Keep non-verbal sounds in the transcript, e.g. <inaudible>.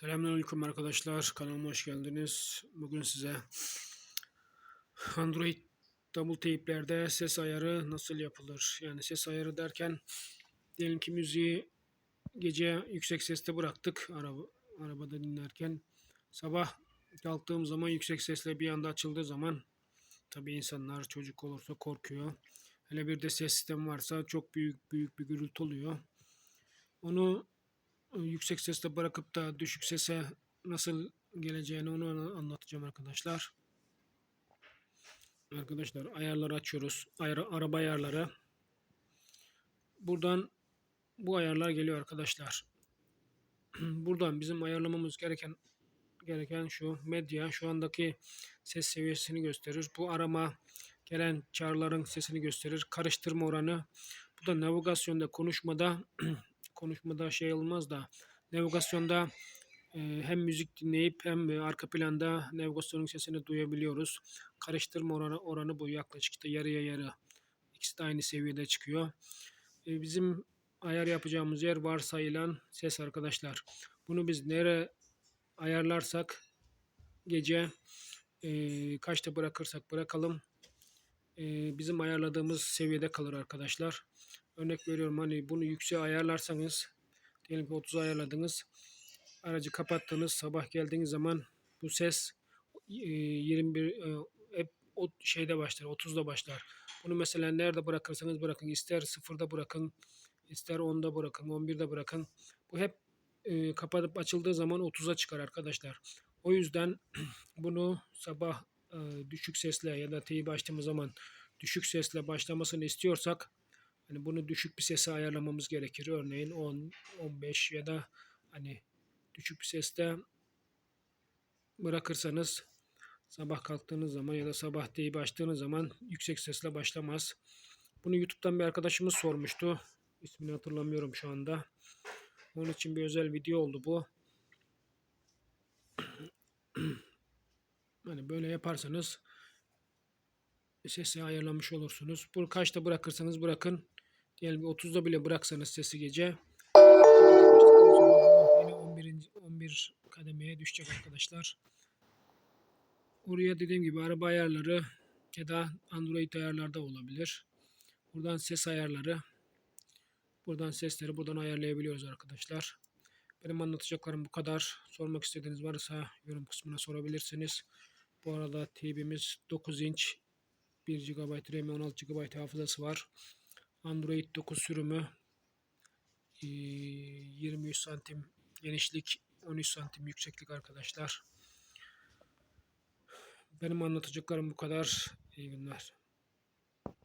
Selamünaleyküm arkadaşlar. Kanalıma hoş geldiniz. Bugün size Android double tape'lerde ses ayarı nasıl yapılır? Yani ses ayarı derken diyelim ki müziği gece yüksek seste bıraktık araba, arabada dinlerken. Sabah kalktığım zaman yüksek sesle bir anda açıldığı zaman tabii insanlar çocuk olursa korkuyor. Hele bir de ses sistemi varsa çok büyük büyük bir gürültü oluyor. Onu yüksek sesle bırakıp da düşük sese nasıl geleceğini onu anlatacağım arkadaşlar. Arkadaşlar ayarları açıyoruz. Ayar, araba ayarları. Buradan bu ayarlar geliyor arkadaşlar. <clears throat> Buradan bizim ayarlamamız gereken gereken şu medya şu andaki ses seviyesini gösterir. Bu arama gelen çağrıların sesini gösterir. Karıştırma oranı. Bu da navigasyonda konuşmada <clears throat> konuşmada şey olmaz da navigasyonda e, hem müzik dinleyip hem e, arka planda navigasyonun sesini duyabiliyoruz. Karıştırma oranı, oranı bu yaklaşık işte yarıya yarı. İkisi de aynı seviyede çıkıyor. E, bizim ayar yapacağımız yer varsayılan ses arkadaşlar. Bunu biz nere ayarlarsak gece kaçta bırakırsak bırakalım bizim ayarladığımız seviyede kalır arkadaşlar. Örnek veriyorum hani bunu yükseğe ayarlarsanız diyelim ki 30 ayarladınız. Aracı kapattınız. Sabah geldiğiniz zaman bu ses e, 21 e, hep o şeyde başlar. 30'da başlar. Bunu mesela nerede bırakırsanız bırakın. ister 0'da bırakın. ister 10'da bırakın. 11'de bırakın. Bu hep e, kapatıp açıldığı zaman 30'a çıkar arkadaşlar. O yüzden <clears throat> bunu sabah e, düşük sesle ya da teyip açtığımız zaman düşük sesle başlamasını istiyorsak hani bunu düşük bir sese ayarlamamız gerekir. Örneğin 10, 15 ya da hani düşük bir seste bırakırsanız sabah kalktığınız zaman ya da sabah teyip açtığınız zaman yüksek sesle başlamaz. Bunu YouTube'dan bir arkadaşımız sormuştu. İsmini hatırlamıyorum şu anda. Onun için bir özel video oldu bu. Hani böyle yaparsanız sesi ayarlamış olursunuz. Bu kaçta bırakırsanız bırakın. Diyelim ki 30'da bile bıraksanız sesi gece yine 11. 11 kademeye düşecek arkadaşlar. Oraya dediğim gibi araba ayarları ya da Android ayarlarda olabilir. Buradan ses ayarları. Buradan sesleri buradan ayarlayabiliyoruz arkadaşlar. Benim anlatacaklarım bu kadar. Sormak istediğiniz varsa yorum kısmına sorabilirsiniz. Bu arada TV'miz 9 inç 1 GB RAM 16 GB hafızası var. Android 9 sürümü 23 santim genişlik 13 santim yükseklik arkadaşlar. Benim anlatacaklarım bu kadar. İyi günler.